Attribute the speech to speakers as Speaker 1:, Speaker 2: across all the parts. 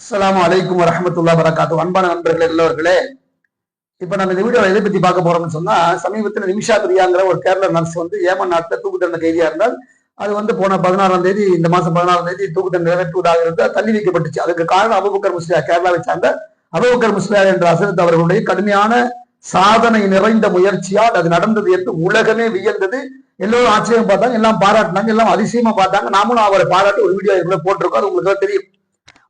Speaker 1: அஸ்லாம் அலைக்கும் வரமத்துல்லா வரகாத்து அன்பான நண்பர்களே எல்லோர்களே இப்போ நம்ம இந்த வீடியோ எதை பற்றி பார்க்க போறோம்னு சொன்னா சமீபத்தில் நிமிஷா பிரியாங்கிற ஒரு கேரள நர்ஸ் வந்து ஏமன் நாட்டில் தூக்கு தண்டனை கைதியா இருந்தால் அது வந்து போன பதினாறாம் தேதி இந்த மாசம் பதினாறாம் தேதி தூக்கு தண்டனை நிறைவேற்றுவதாக இருந்தால் தள்ளி வைக்கப்பட்டுச்சு. அதுக்கு காரணம் அபுபக்கர் முஸ்லியா கேரளாவை சார்ந்த அபுபக்கர் முஸ்லியா என்ற அசரத் அவர்களுடைய கடுமையான சாதனை நிறைந்த முயற்சியால் அது நடந்தது என்று உலகமே வியந்தது. எல்லோரும் ஆச்சரியம் பார்த்தாங்க எல்லாம் பாராட்டினாங்க எல்லாம் அதிசயமா பார்த்தாங்க. நாமளும் அவரை பாராட்டி ஒரு வீடியோ போட்டிருக்கோம் அது உங்களுக்கு தெரியும்.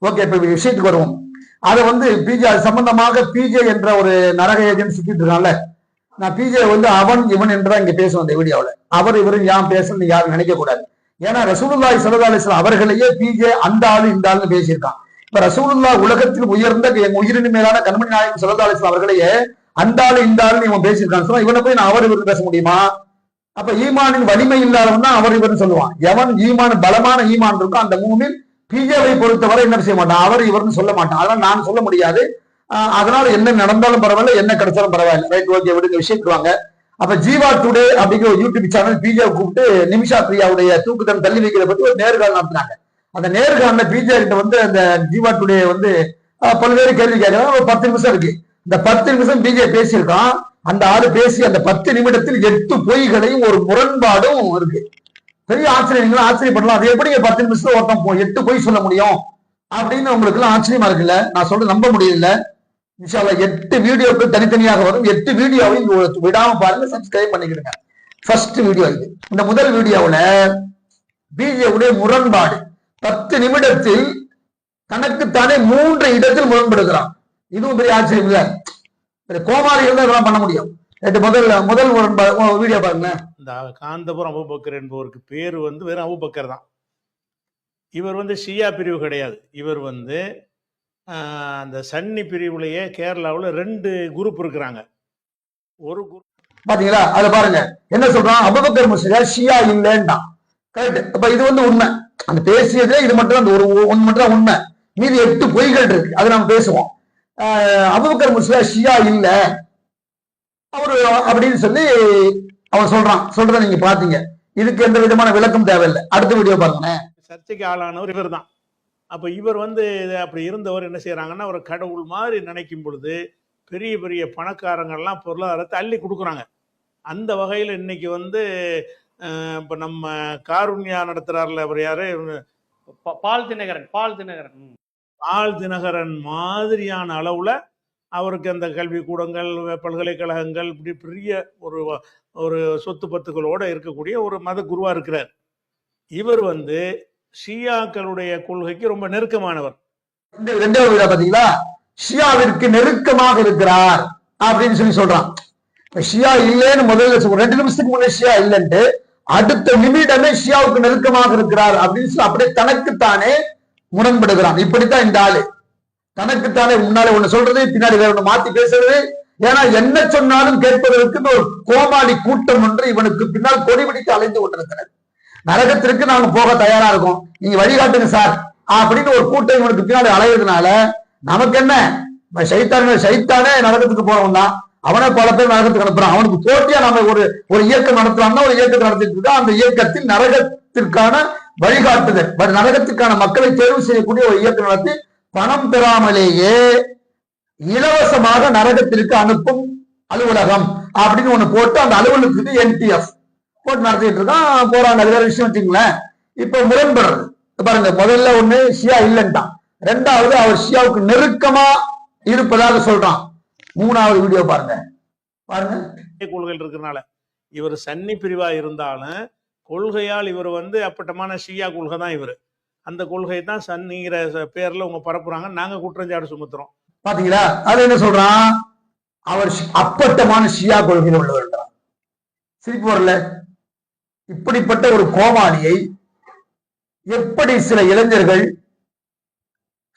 Speaker 1: ஓகே இப்ப விஷயத்துக்கு வருவோம். அதை வந்து பிஜே அது சம்பந்தமாக பிஜே என்ற ஒரு நரக ஏஜென்ட் சுத்திட்டு இருக்கான்ல. நான் பிஜே வந்து அவன் இவன் என்றுதான் இங்க பேசுவேன் இந்த வீடியோவில். அவர் இவரும் ஏன் பேசணும்னு யாரும் நினைக்க கூடாது ஏன்னா ரசூலுல்லாய் ஸல்லல்லாஹு அவர்களையே பிஜே அந்த ஆளு இந்த ஆளுன்னு பேசியிருக்கான். இப்ப ரசூலுல்லா உலகத்தில் உயர்ந்த என் உயிரின் மேலான கண்மணி நாயகம் ஸல்லல்லாஹு அவர்களையே அந்த ஆளு இந்த ஆளுன்னு இவன் பேசியிருக்கான். சொன்னா இவனை போய் நான் அவர் இவரு பேச முடியுமா? அப்ப ஈமானின் வலிமை இல்லாதவன் தான் அவர் இவர்னு சொல்லுவான். எவன் ஈமான் பலமான ஈமான் இருக்கோ அந்த மூமின் பிஜேவை பொறுத்தவரை என்ன செய்ய மாட்டான்? அவர் இவர்னு சொல்ல மாட்டான். அதனால நான் சொல்ல முடியாது. அதனால என்ன நடந்தாலும் பரவாயில்ல என்ன கிடைச்சாலும் பரவாயில்ல. ரைட் ஓகே விடுங்க விஷயம் வாங்க அப்ப ஜீவா டுடே அப்படிங்கிற ஒரு யூடியூப் சேனல் பிஜே கூப்பிட்டு நிமிஷா பிரியாவுடைய தூக்குதன் தள்ளி வைக்கிறத பத்தி ஒரு நேர்காணல் நடத்தினாங்க அந்த நேர்காணல பிஜே கிட்ட வந்து அந்த ஜீவா டுடே வந்து பல்வேறு கேள்வி கேட்கறாங்க. ஒரு பத்து நிமிஷம் இருக்கு. இந்த பத்து நிமிஷம் பிஜே பேசியிருக்கான். அந்த ஆளு பேசி அந்த பத்து நிமிடத்தில் எட்டு பொய்களையும் ஒரு முரண்பாடும் இருக்கு. பெரிய ஆச்சரியம் நீங்களும் ஆச்சரியப்படலாம். அது எப்படி பத்து நிமிஷத்துல ஒருத்தன் போ- எட்டு பொய் சொல்ல முடியும்? அப்படின்னு உங்களுக்கு எல்லாம் ஆச்சரியமா இருக்குல்ல? நான் சொல்ல நம்ப முடியல. இன்ஷால்லா எட்டு வீடியோக்கள் தனித்தனியாக வரும். எட்டு வீடியோவையும் விடாம பாருங்க சப்ஸ்கிரைப் பண்ணிக்கிடுங்க. ஃபர்ஸ்ட் வீடியோ இது. இந்த முதல் வீடியோவுல பிஜேவுடைய முரண்பாடு. பத்து நிமிடத்தில் தனக்குத்தானே மூன்று இடத்தில் முரண்படுகிறான். இதுவும் பெரிய ஆச்சரியம் இல்ல. கோமாளிகள் தான் இதெல்லாம் பண்ண முடியும். இது முதல் முதல் வீடியோ பாருங்க.
Speaker 2: இந்த காந்தபுரம் அபுபக்கர் என்பவருக்கு பேர் வந்து வெறும் அபுபக்கர் தான். இவர் வந்து ஷியா பிரிவு கிடையாது. இவர் வந்து அந்த சன்னி பிரிவுலேயே கேரளாவில் ரெண்டு குரூப் இருக்கிறாங்க. ஒரு குரூப்
Speaker 1: பாத்தீங்களா? அத பாருங்க. என்ன சொல்றான்? அபுபக்கர் முஸ்லியா ஷியா இல்லைன்றான். கரெக்ட் அப்ப இது வந்து உண்மை. அந்த பேசியதுல இது மட்டும் அந்த ஒரு ஒன்று மட்டும் தான் உண்மை. மீதி எட்டு பொய்கள் இருக்கு. அது நம்ம பேசுவோம். அபுபக்கர் முஸ்லியா ஷியா இல்ல. அவரு அப்படின்னு சொல்லி அவன் சொல்றான். சொல்றத நீங்க பாத்தீங்க. இதுக்கு எந்த விதமான விளக்கம் தேவையில்லை. அடுத்த வீடியோ பாருங்களேன்.
Speaker 2: சர்ச்சைக்கு ஆளானவர் இவர் தான் அப்போ இவர் வந்து அப்படி இருந்தவர் என்ன செய்கிறாங்கன்னா ஒரு கடவுள் மாதிரி நினைக்கும் பொழுது பெரிய பெரிய பணக்காரங்கள்லாம் பொருளாதாரத்தை அள்ளி கொடுக்குறாங்க. அந்த வகையில் இன்னைக்கு வந்து இப்போ நம்ம காருண்யா நடத்துகிறார்ல அவர் யாரு?
Speaker 3: பா- பால் தினகரன் பால் தினகரன்.
Speaker 2: ஆள் தினகரன் மாதிரியான அளவில் அவருக்கு அந்த கல்விக்கூடங்கள் பல்கலைக்கழகங்கள் இப்படி பெரிய ஒரு ஒரு சொத்து பத்துக்களோடு இருக்கக்கூடிய ஒரு மத குருவாக இருக்கிறார். இவர் வந்து ஷியாக்களுடைய கொள்கைக்கு ரொம்ப நெருக்கமானவர்.
Speaker 1: ரெண்டாவது வீடியோ பாத்தீங்களா? ஷியாவிற்கு நெருக்கமாக இருக்கிறார் அப்படின்னு சொல்லி சொல்றான். ஷியா இல்லைன்னு முதல்ல ரெண்டு நிமிஷத்துக்கு முன்னே ஷியா இல்லைன்ட்டு அடுத்த நிமிடமே ஷியாவுக்கு நெருக்கமாக இருக்கிறார் அப்படின்னு சொல்லி அப்படியே தனக்குத்தானே முரண்படுகிறான். இப்படித்தான் இந்த ஆளு. தனக்குத்தானே முன்னாலே ஒண்ணு சொல்றது பின்னாடி வேற ஒண்ணு மாத்தி பேசுறது. ஏன்னா என்ன சொன்னாலும் கேட்பதற்கு ஒரு கோமாளி கூட்டம் ஒன்று இவனுக்கு பின்னால் கொடி பிடித்து அலைந்து கொண்டிருக்கிறது. நரகத்திற்கு நாங்க போக தயாரா இருக்கோம். நீங்க வழிகாட்டுங்க சார். அப்படின்னு ஒரு கூட்டம் இவனுக்கு பின்னாடி அலையிறதுனால நமக்கு என்ன? சைத்தான சைத்தானே நரகத்துக்கு போறவன் தான். அவனை பல பேர் நரகத்துக்கு அனுப்புறான். அவனுக்கு போட்டியா நம்ம ஒரு ஒரு இயக்கம் நடத்துறான்னா ஒரு இயக்கத்தை நடத்திட்டு இருக்கோம். அந்த இயக்கத்தில் நரகத்திற்கான வழிகாட்டுதல் நரகத்துக்கான மக்களை தேர்வு செய்யக்கூடிய ஒரு இயக்கம் நடத்தி பணம் பெறாமலேயே இலவசமாக நரகத்திற்கு அனுப்பும் அலுவலகம் அப்படின்னு ஒண்ணு போட்டு அந்த அலுவலகத்துக்கு என்டிஎஃப் போட்டு நடத்திட்டு இருக்கான். போறாங்க அது வேற விஷயம் வச்சுங்களேன் இப்ப முரண்படுறது. பாருங்க முதல்ல ஒண்ணு ஷியா இல்லைன்ட்டான் ரெண்டாவது அவர் ஷியாவுக்கு நெருக்கமா இருப்பதாக சொல்றான். மூணாவது வீடியோ பாருங்க. பாருங்க.
Speaker 2: கொள்கைகள் இருக்கிறனால இவர் சன்னி பிரிவா இருந்தாலும் கொள்கையால் இவர் வந்து அப்பட்டமான ஷியா கொள்கை தான் இவர். அந்த கொள்கை தான் சன்னிங்கிற ச- பேர்ல உங்க பரப்புறாங்க. நாங்க குற்றஞ்சாடு சுமத்துறோம்.
Speaker 1: பாத்தீங்களா? அது என்ன சொல்றான்? அவர் ஷி- அப்பட்டமான ஷியா கொள்கையில் உள்ளவர்ன்றான் சிரிப்பு வரல. இப்படிப்பட்ட ஒரு கோமாளியை எப்படி சில இளைஞர்கள்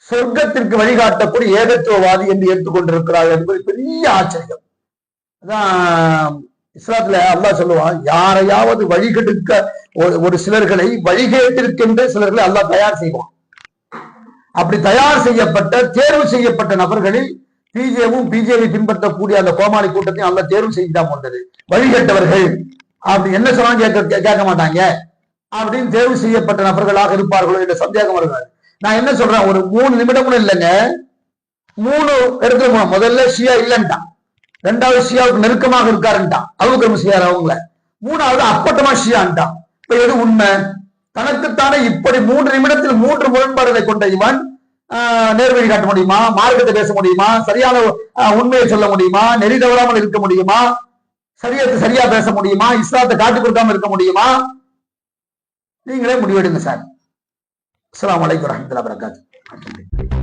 Speaker 1: சொர்க்கத்திற்கு வழிகாட்டக்கூடிய ஏகத்துவவாதி என்று ஏற்றுக்கொண்டிருக்கிறார்கள் என்பது பெரிய ஆச்சரியம். அதான் இஸ்லாத்துல அல்லாஹ் சொல்லுவான் யாரையாவது வழிகெடுக்க ஒரு ஒரு சிலர்களை வழிகேட்டிருக்கின்ற சிலர்களை அல்லாஹ் தயார் செய்வான். அப்படி தயார் செய்யப்பட்ட தேர்வு செய்யப்பட்ட நபர்களில் பிஜேவும் பிஜேபி பின்பற்றக்கூடிய அந்த கோமாளி கூட்டத்தையும் அல்ல தேர்வு செய்துதான் போன்றது வழிகட்டவர்கள் அப்படி என்ன சொன்னாலும் கேட்க கேட்க மாட்டாங்க. அப்படின்னு தேர்வு செய்யப்பட்ட நபர்களாக இருப்பார்களோ என்ற சந்தேகம் வருகிறது. நான் என்ன சொல்றேன் ஒரு மூணு நிமிடம் கூட இல்லைங்க. மூணு இடத்துல முதல்ல ஷியா இல்லைன்ட்டான். ரெண்டாவது ஷியாவுக்கு நெருக்கமாக இருக்காருன்ட்டான். அபுபக்கர் ஷியார் அவங்கள. மூணாவது அப்பட்டமா ஷியான்ட்டான். இப்ப எது உண்மை? தனக்குத்தானே இப்படி மூன்று நிமிடத்தில் மூன்று முரண்பாடுகளை கொண்ட இவன் நேர்வழி காட்ட முடியுமா? மார்க்கத்தை பேச முடியுமா? சரியான உண்மையை சொல்ல முடியுமா? நெறி தவறாமல் இருக்க முடியுமா? சரியத்தை சரியா பேச முடியுமா? இஸ்லாத்தை காட்டி கொடுக்காம இருக்க முடியுமா? நீங்களே முடிவெடுங்க சார். அஸ்லாம் வலைக்கம் வரமத்துல வரகாத்து